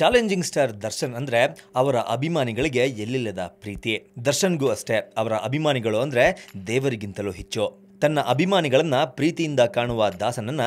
Challenging star Darshan ಅಂದ್ರೆ ಅವರ ಅಭಿಮಾನಿಗಳಿಗೆ ಎಲ್ಲಿಲ್ಲದ ಪ್ರೀತಿ. ದರ್ಶನ್ಗೂ ಅಷ್ಟೇ ಅವರ ಅಭಿಮಾನಿಗಳು ಅಂದ್ರೆ ದೇವರಿಗಿಂತಲೂ ಹೆಚ್ಚು. ತನ್ನ ಅಭಿಮಾನಿಗಳನ್ನ ಪ್ರೀತಿಯಿಂದ ಕಾಣುವ ದಾಸನನ್ನ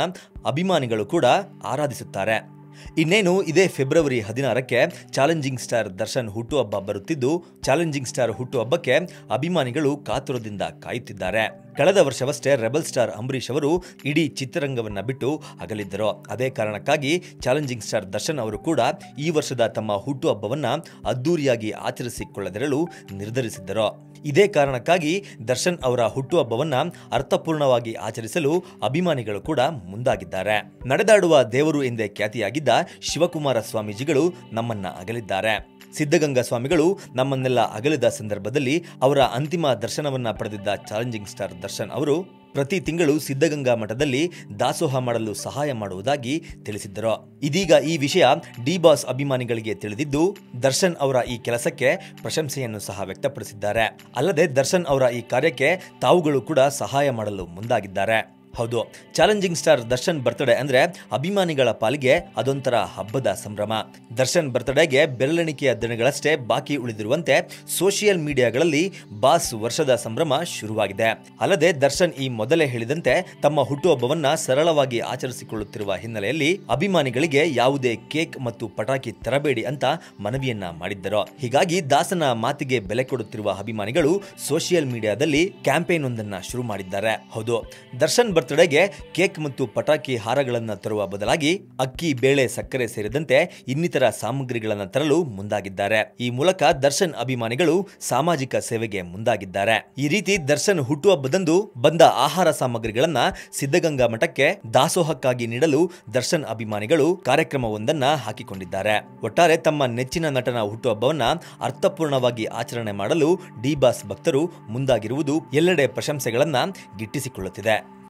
ಅಭಿಮಾನಿಗಳು ಕೂಡ ಆರಾಧಿಸುತ್ತಾರೆ. ಇನ್ನೇನು, ಇದೇ ಫೆಬ್ರವರಿ ಹದಿನಾರಕ್ಕೆ ಚಾಲೆಂಜಿಂಗ್ ಸ್ಟಾರ್ ದರ್ಶನ್ ಹುಟ್ಟುಹಬ್ಬ ಬರುತ್ತಿದ್ದು, ಚಾಲೆಂಜಿಂಗ್ ಸ್ಟಾರ್ ಹುಟ್ಟುಹಬ್ಬಕ್ಕೆ ಅಭಿಮಾನಿಗಳು ಕಾತುರದಿಂದ ಕಾಯುತ್ತಿದ್ದಾರೆ. ಕಳೆದ ವರ್ಷವಷ್ಟೇ ರೆಬಲ್ ಸ್ಟಾರ್ ಅಂಬರೀಷ್ ಅವರು ಇಡೀ ಚಿತ್ರರಂಗವನ್ನ ಬಿಟ್ಟು ಅಗಲಿದ್ದರು. ಅದೇ ಕಾರಣಕ್ಕಾಗಿ ಚಾಲೆಂಜಿಂಗ್ ಸ್ಟಾರ್ ದರ್ಶನ್ ಅವರು ಕೂಡ ಈ ವರ್ಷದ ತಮ್ಮ ಹುಟ್ಟುಹಬ್ಬವನ್ನು ಅದ್ದೂರಿಯಾಗಿ ಆಚರಿಸಿಕೊಳ್ಳದಿರಲು ನಿರ್ಧರಿಸಿದ್ದರು. ಇದೇ ಕಾರಣಕ್ಕಾಗಿ ದರ್ಶನ್ ಅವರ ಹುಟ್ಟುಹಬ್ಬವನ್ನ ಅರ್ಥಪೂರ್ಣವಾಗಿ ಆಚರಿಸಲು ಅಭಿಮಾನಿಗಳು ಕೂಡ ಮುಂದಾಗಿದ್ದಾರೆ. ನಡೆದಾಡುವ ದೇವರು ಎಂದೇ ಖ್ಯಾತಿಯಾಗಿದ್ದ ಶಿವಕುಮಾರ ಸ್ವಾಮೀಜಿಗಳು ನಮ್ಮನ್ನ ಅಗಲಿದ್ದಾರೆ. ಸಿದ್ಧಗಂಗಾ ಸ್ವಾಮಿಗಳು ನಮ್ಮನ್ನೆಲ್ಲ ಅಗಲಿದ ಸಂದರ್ಭದಲ್ಲಿ ಅವರ ಅಂತಿಮ ದರ್ಶನವನ್ನ ಪಡೆದಿದ್ದ ಚಾಲೆಂಜಿಂಗ್ ಸ್ಟಾರ್ ದರ್ಶನ್ ಅವರು ಪ್ರತಿ ತಿಂಗಳು ಸಿದ್ಧಗಂಗಾ ಮಠದಲ್ಲಿ ದಾಸೋಹ ಮಾಡಲು ಸಹಾಯ ಮಾಡುವುದಾಗಿ ತಿಳಿಸಿದ್ದರು. ಇದೀಗ ಈ ವಿಷಯ ಡಿ ಬಾಸ್ ಅಭಿಮಾನಿಗಳಿಗೆ ತಿಳಿದಿದ್ದು, ದರ್ಶನ್ ಅವರ ಈ ಕೆಲಸಕ್ಕೆ ಪ್ರಶಂಸೆಯನ್ನು ಸಹ ವ್ಯಕ್ತಪಡಿಸಿದ್ದಾರೆ. ಅಲ್ಲದೆ ದರ್ಶನ್ ಅವರ ಈ ಕಾರ್ಯಕ್ಕೆ ತಾವುಗಳು ಕೂಡ ಸಹಾಯ ಮಾಡಲು ಮುಂದಾಗಿದ್ದಾರೆ. ಹೌದು. ಚಾಲೆಂಜಿಂಗ್ ಸ್ಟಾರ್ ದರ್ಶನ್ ಬರ್ತ್ಡೇ ಅಂದ್ರೆ ಅಭಿಮಾನಿಗಳ ಪಾಲಿಗೆ ಅದೊಂಥರ ಹಬ್ಬದ ಸಂಭ್ರಮ. ದರ್ಶನ್ ಬರ್ತ್ಡೇಗೆ ಬೆರಳೆಣಿಕೆಯ ದಿನಗಳಷ್ಟೇ ಬಾಕಿ ಉಳಿದಿರುವಂತೆ ಸೋಷಿಯಲ್ ಮೀಡಿಯಾಗಳಲ್ಲಿ ಬಾಸ್ ವರ್ಷದ ಸಂಭ್ರಮ ಶುರುವಾಗಿದೆ. ಅಲ್ಲದೆ ದರ್ಶನ್ ಈ ಮೊದಲೇ ಹೇಳಿದಂತೆ ತಮ್ಮ ಹುಟ್ಟುಹಬ್ಬವನ್ನ ಸರಳವಾಗಿ ಆಚರಿಸಿಕೊಳ್ಳುತ್ತಿರುವ ಹಿನ್ನೆಲೆಯಲ್ಲಿ ಅಭಿಮಾನಿಗಳಿಗೆ ಯಾವುದೇ ಕೇಕ್ ಮತ್ತು ಪಟಾಕಿ ತರಬೇಡಿ ಅಂತ ಮನವಿಯನ್ನ ಮಾಡಿದ್ದರು. ಹೀಗಾಗಿ ದಾಸನ ಮಾತಿಗೆ ಬೆಲೆ ಕೊಡುತ್ತಿರುವ ಅಭಿಮಾನಿಗಳು ಸೋಷಿಯಲ್ ಮೀಡಿಯಾದಲ್ಲಿ ಕ್ಯಾಂಪೇನ್ ಒಂದನ್ನ ಶುರು ಮಾಡಿದ್ದಾರೆ. ಹೌದು. ದರ್ಶನ್ ಬರ್ತ್ಡೇಗೆ ಕೇಕ್ ಮತ್ತು ಪಟಾಕಿ ಹಾರಗಳನ್ನು ತರುವ ಬದಲಾಗಿ ಅಕ್ಕಿ, ಬೇಳೆ, ಸಕ್ಕರೆ ಸೇರಿದಂತೆ ಇನ್ನಿತರ ಸಾಮಗ್ರಿಗಳನ್ನು ತರಲು ಮುಂದಾಗಿದ್ದಾರೆ. ಈ ಮೂಲಕ ದರ್ಶನ್ ಅಭಿಮಾನಿಗಳು ಸಾಮಾಜಿಕ ಸೇವೆಗೆ ಮುಂದಾಗಿದ್ದಾರೆ. ಈ ರೀತಿ ದರ್ಶನ್ ಹುಟ್ಟುಹಬ್ಬದಂದು ಬಂದ ಆಹಾರ ಸಾಮಗ್ರಿಗಳನ್ನ ಸಿದ್ಧಗಂಗಾ ಮಠಕ್ಕೆ ದಾಸೋಹಕ್ಕಾಗಿ ನೀಡಲು ದರ್ಶನ್ ಅಭಿಮಾನಿಗಳು ಕಾರ್ಯಕ್ರಮವೊಂದನ್ನ ಹಾಕಿಕೊಂಡಿದ್ದಾರೆ. ಒಟ್ಟಾರೆ ತಮ್ಮ ನೆಚ್ಚಿನ ನಟನ ಹುಟ್ಟುಹಬ್ಬವನ್ನ ಅರ್ಥಪೂರ್ಣವಾಗಿ ಆಚರಣೆ ಮಾಡಲು ಡಿ ಬಾಸ್ ಭಕ್ತರು ಮುಂದಾಗಿರುವುದು ಎಲ್ಲೆಡೆ ಪ್ರಶಂಸೆಗಳನ್ನ ಗಿಟ್ಟಿಸಿಕೊಳ್ಳುತ್ತಿದೆ.